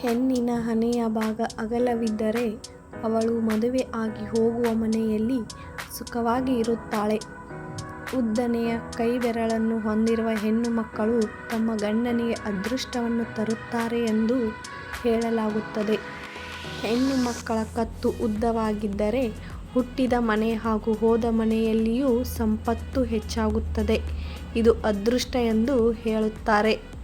ಹೆಣ್ಣಿನ ಹಣೆಯ ಭಾಗ ಅಗಲವಿದ್ದರೆ ಅವಳು ಮದುವೆ ಆಗಿ ಹೋಗುವ ಮನೆಯಲ್ಲಿ ಸುಖವಾಗಿ ಇರುತ್ತಾಳೆ. ಉದ್ದನೆಯ ಕೈಬೆರಳನ್ನು ಹೊಂದಿರುವ ಹೆಣ್ಣು ಮಕ್ಕಳು ತಮ್ಮ ಗಂಡನಿಗೆ ಅದೃಷ್ಟವನ್ನು ತರುತ್ತಾರೆ ಎಂದು ಹೇಳಲಾಗುತ್ತದೆ. ಹೆಣ್ಣು ಮಕ್ಕಳ ಕತ್ತು ಉದ್ದವಾಗಿದ್ದರೆ ಹುಟ್ಟಿದ ಮನೆ ಹಾಗೂ ಹೋದ ಮನೆಯಲ್ಲಿಯೂ ಸಂಪತ್ತು ಹೆಚ್ಚಾಗುತ್ತದೆ. ಇದು ಅದೃಷ್ಟ ಎಂದು ಹೇಳುತ್ತಾರೆ.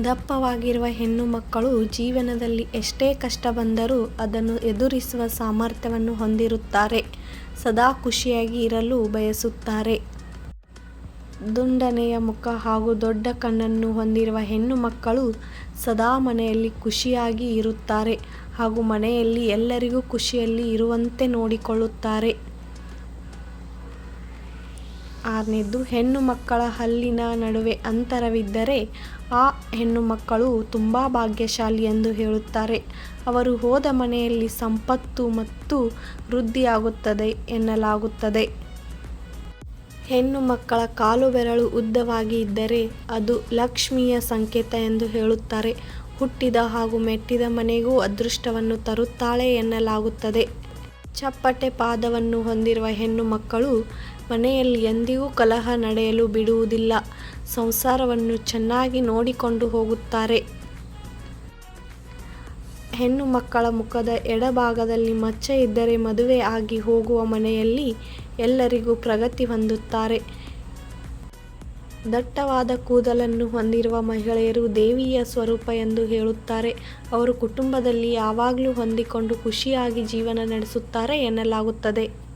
ದಪ್ಪವಾಗಿರುವ ಹೆಣ್ಣು ಮಕ್ಕಳು ಜೀವನದಲ್ಲಿ ಎಷ್ಟೇ ಕಷ್ಟ ಬಂದರೂ ಅದನ್ನು ಎದುರಿಸುವ ಸಾಮರ್ಥ್ಯವನ್ನು ಹೊಂದಿರುತ್ತಾರೆ. ಸದಾ ಖುಷಿಯಾಗಿ ಇರಲು ಬಯಸುತ್ತಾರೆ. ದುಂಡನೆಯ ಮುಖ ಹಾಗೂ ದೊಡ್ಡ ಕಣ್ಣನ್ನು ಹೊಂದಿರುವ ಹೆಣ್ಣು ಮಕ್ಕಳು ಸದಾ ಮನೆಯಲ್ಲಿ ಖುಷಿಯಾಗಿ ಇರುತ್ತಾರೆ ಹಾಗೂ ಮನೆಯಲ್ಲಿ ಎಲ್ಲರಿಗೂ ಖುಷಿಯಲ್ಲಿ ಇರುವಂತೆ ನೋಡಿಕೊಳ್ಳುತ್ತಾರೆ. ಆರನೇದ್ದು ಹೆಣ್ಣು ಮಕ್ಕಳ ಹಲ್ಲಿನ ನಡುವೆ ಅಂತರವಿದ್ದರೆ ಆ ಹೆಣ್ಣು ಮಕ್ಕಳು ತುಂಬ ಭಾಗ್ಯಶಾಲಿ ಎಂದು ಹೇಳುತ್ತಾರೆ. ಅವರು ಹೋದ ಮನೆಯಲ್ಲಿ ಸಂಪತ್ತು ಮತ್ತು ವೃದ್ಧಿಯಾಗುತ್ತದೆ ಎನ್ನಲಾಗುತ್ತದೆ. ಹೆಣ್ಣು ಮಕ್ಕಳ ಕಾಲು ಬೆರಳು ಉದ್ದವಾಗಿ ಇದ್ದರೆ ಅದು ಲಕ್ಷ್ಮಿಯ ಸಂಕೇತ ಎಂದು ಹೇಳುತ್ತಾರೆ. ಹುಟ್ಟಿದ ಹಾಗೂ ಮೆಟ್ಟಿದ ಮನೆಗೂ ಅದೃಷ್ಟವನ್ನು ತರುತ್ತಾಳೆ ಎನ್ನಲಾಗುತ್ತದೆ. ಚಪ್ಪಟೆ ಪಾದವನ್ನು ಹೊಂದಿರುವ ಹೆಣ್ಣು ಮಕ್ಕಳು ಮನೆಯಲ್ಲಿ ಎಂದಿಗೂ ಕಲಹ ನಡೆಯಲು ಬಿಡುವುದಿಲ್ಲ. ಸಂಸಾರವನ್ನು ಚೆನ್ನಾಗಿ ನೋಡಿಕೊಂಡು ಹೋಗುತ್ತಾರೆ. ಹೆಣ್ಣು ಮಕ್ಕಳ ಮುಖದ ಎಡಭಾಗದಲ್ಲಿ ಮಚ್ಚೆ ಇದ್ದರೆ ಮದುವೆ ಆಗಿ ಹೋಗುವ ಮನೆಯಲ್ಲಿ ಎಲ್ಲರಿಗೂ ಪ್ರಗತಿ ಹೊಂದುತ್ತಾರೆ. ದಟ್ಟವಾದ ಕೂದಲನ್ನು ಹೊಂದಿರುವ ಮಹಿಳೆಯರು ದೇವಿಯ ಸ್ವರೂಪ ಎಂದು ಹೇಳುತ್ತಾರೆ. ಅವರು ಕುಟುಂಬದಲ್ಲಿ ಯಾವಾಗಲೂ ಹೊಂದಿಕೊಂಡು ಖುಷಿಯಾಗಿ ಜೀವನ ನಡೆಸುತ್ತಾರೆ ಎನ್ನಲಾಗುತ್ತದೆ.